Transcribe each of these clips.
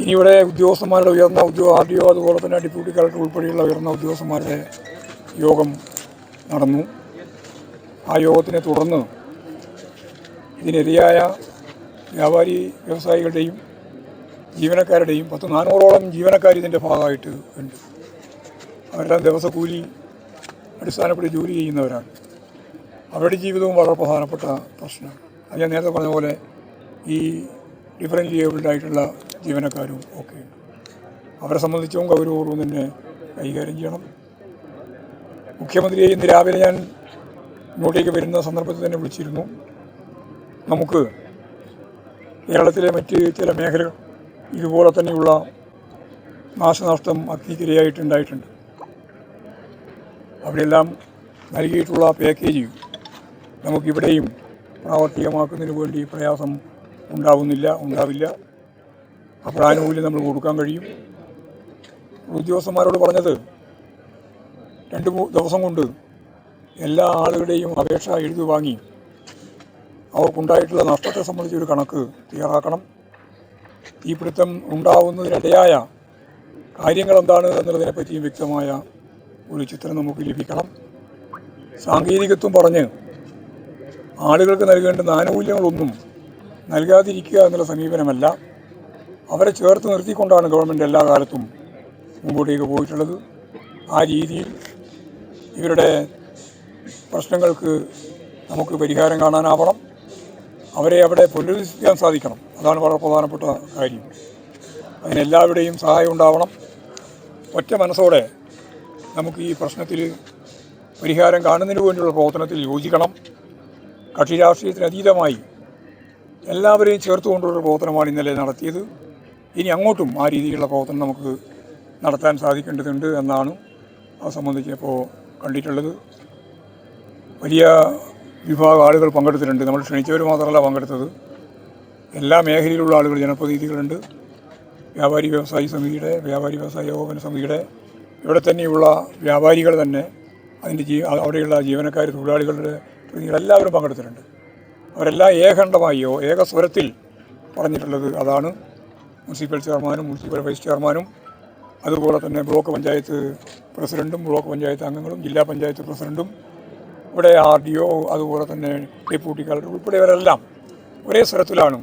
ഇനിയിവിടെ ഉദ്യോഗസ്ഥന്മാരുടെ ഉയർന്ന ഉദ്യോഗ ആർ ഡി ഒ അതുപോലെ തന്നെ ഡെപ്യൂട്ടി കളക്ടർ ഉൾപ്പെടെയുള്ള ഉയർന്ന ഉദ്യോഗസ്ഥന്മാരുടെ യോഗം നടന്നു. ആ യോഗത്തിനെ തുടർന്ന് ഇതിനെതിരായ വ്യാപാരി വ്യവസായികളുടെയും ജീവനക്കാരുടെയും പത്ത് നാനൂറോളം ജീവനക്കാർ ഇതിന്റെ ഭാഗമായിട്ട് ഉണ്ട്. അവരെല്ലാം ദിവസക്കൂലി അടിസ്ഥാനപ്പെട്ട് ജോലി ചെയ്യുന്നവരാണ്. അവരുടെ ജീവിതവും വളരെ പ്രധാനപ്പെട്ട പ്രശ്നമാണ്. അത് ഞാൻ നേരത്തെ പറഞ്ഞ പോലെ ഈ ഡിഫറന്റ് ഏബിൾഡ് ആയിട്ടുള്ള ജീവനക്കാരും ഒക്കെ. ഉണ്ട് അവരെ സംബന്ധിച്ചും ഗൗരവപൂർവം തന്നെ കൈകാര്യം ചെയ്യണം. മുഖ്യമന്ത്രിയെ ഇന്ന് രാവിലെ ഞാൻ ഇങ്ങോട്ടേക്ക് വരുന്ന സന്ദർഭത്തിൽ തന്നെ വിളിച്ചിരുന്നു. നമുക്ക് കേരളത്തിലെ മറ്റ് ചില മേഖലകൾ ഇതുപോലെ തന്നെയുള്ള നാശനഷ്ടം അഗ്നിക്കിരയായിട്ടുണ്ടായിട്ടുണ്ട്. അവിടെയെല്ലാം നൽകിയിട്ടുള്ള പാക്കേജ് നമുക്കിവിടെയും പ്രാവർത്തികമാക്കുന്നതിന് വേണ്ടി പ്രയാസം ഉണ്ടാവുന്നില്ല ഉണ്ടാവില്ല. അപ്പോൾ ആനുകൂല്യം നമ്മൾ കൊടുക്കാൻ കഴിയും. ഉദ്യോഗസ്ഥന്മാരോട് പറഞ്ഞത് രണ്ട് ദിവസം കൊണ്ട് എല്ലാ ആളുകളുടെയും അപേക്ഷ എഴുതി വാങ്ങി അവർക്കുണ്ടായിട്ടുള്ള നഷ്ടത്തെ സംബന്ധിച്ചൊരു കണക്ക് തയ്യാറാക്കണം. തീപിടുത്തം ഉണ്ടാവുന്നതിനിടയായ കാര്യങ്ങൾ എന്താണ് എന്നുള്ളതിനെപ്പറ്റിയും വ്യക്തമായ ഒരു ചിത്രം നമുക്ക് ലഭിക്കണം. സാങ്കേതികത്വം പറഞ്ഞ് ആളുകൾക്ക് നൽകേണ്ടുന്ന ആനുകൂല്യങ്ങളൊന്നും നൽകാതിരിക്കുക എന്നുള്ള സമീപനമല്ല. അവരെ ചേർത്ത് നിർത്തിക്കൊണ്ടാണ് ഗവൺമെന്റ് എല്ലാ കാലത്തും മുമ്പോട്ടേക്ക് പോയിട്ടുള്ളത്. ആ രീതിയിൽ ഇവരുടെ പ്രശ്നങ്ങൾക്ക് നമുക്ക് പരിഹാരം കാണാനാവണം. അവരെ അവിടെ പുനരുദ്ധരിക്കാൻ സാധിക്കണം. അതാണ് വളരെ പ്രധാനപ്പെട്ട കാര്യം. അതിനെല്ലാവരുടെയും സഹായം ഉണ്ടാവണം. ഒറ്റ മനസ്സോടെ നമുക്ക് ഈ പ്രശ്നത്തിൽ പരിഹാരം കാണുന്നതിന് വേണ്ടിയുള്ള പ്രവർത്തനത്തിൽ യോജിക്കണം. കക്ഷി രാഷ്ട്രീയത്തിന് അതീതമായി എല്ലാവരെയും ചേർത്തുകൊണ്ടുള്ള പ്രവർത്തനമാണ് ഇന്നലെ നടത്തിയത്. ഇനി അങ്ങോട്ടും ആ രീതിയിലുള്ള പ്രവർത്തനം നമുക്ക് നടത്താൻ സാധിക്കേണ്ടതുണ്ട് എന്നാണ് അത് സംബന്ധിച്ച് ഇപ്പോൾ കണ്ടിട്ടുള്ളത്. വലിയ വിഭാഗം ആളുകൾ പങ്കെടുത്തിട്ടുണ്ട്. നമ്മൾ ക്ഷണിച്ചവർ മാത്രമല്ല പങ്കെടുത്തത്. എല്ലാ മേഖലയിലുള്ള ആളുകൾ ജനപ്രതിനിധികളുണ്ട്. വ്യാപാരി വ്യവസായി സമിതിയുടെ വ്യാപാരി വ്യവസായ ഏകോപന സമിതിയുടെ ഇവിടെ തന്നെയുള്ള വ്യാപാരികൾ തന്നെ അതിന്റെ ജീ അവിടെയുള്ള ജീവനക്കാർ തൊഴിലാളികളുടെ പ്രതിനിധികൾ എല്ലാവരും പങ്കെടുത്തിട്ടുണ്ട്. അവരെല്ലാം ഏകണ്ഠമായോ ഏകസ്വരത്തിൽ പറഞ്ഞിട്ടുള്ളത് അതാണ്. മുനിസിപ്പൽ ചെയർമാനും മുനിസിപ്പൽ വൈസ് ചെയർമാനും അതുപോലെ തന്നെ ബ്ലോക്ക് പഞ്ചായത്ത് പ്രസിഡന്റും ബ്ലോക്ക് പഞ്ചായത്ത് അംഗങ്ങളും ജില്ലാ പഞ്ചായത്ത് പ്രസിഡന്റും ഇവിടെ ആർ ഡി ഒ അതുപോലെ തന്നെ ഡെപ്യൂട്ടി കളക്ടർ ഉൾപ്പെടെയവരെല്ലാം ഒരേ സ്വരത്തിലാണ്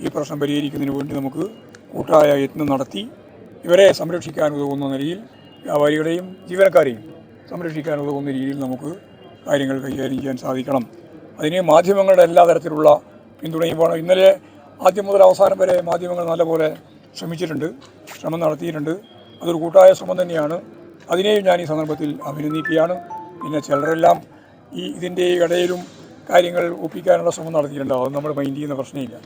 ഈ പ്രശ്നം പരിഹരിക്കുന്നതിന് വേണ്ടി നമുക്ക് കൂട്ടായ യത്നം നടത്തി ഇവരെ സംരക്ഷിക്കാൻ ഉതകുന്ന നിലയിൽ വ്യാപാരികളെയും ജീവനക്കാരെയും സംരക്ഷിക്കാൻ ഉതകുന്ന രീതിയിൽ നമുക്ക് കാര്യങ്ങൾ കൈകാര്യം ചെയ്യാൻ സാധിക്കണം. അതിന് മാധ്യമങ്ങളുടെ എല്ലാ തരത്തിലുള്ള പിന്തുണയും വേണം. ഇന്നലെ ആദ്യം മുതൽ അവസാനം വരെ മാധ്യമങ്ങൾ നല്ലപോലെ ശ്രമിച്ചിട്ടുണ്ട് ശ്രമം നടത്തിയിട്ടുണ്ട്. അതൊരു കൂട്ടായ ശ്രമം തന്നെയാണ്. അതിനെയും ഞാൻ ഈ സന്ദർഭത്തിൽ അഭിനന്ദിക്കുകയാണ്. പിന്നെ ചിലരെല്ലാം ഈ ഇതിന്റെ ഇടയിലും കാര്യങ്ങൾ ഒപ്പിക്കാനുള്ള ശ്രമം നടത്തിയിട്ടുണ്ടാവും നമ്മൾ മൈൻഡ് ചെയ്യുന്ന പ്രശ്നമില്ല.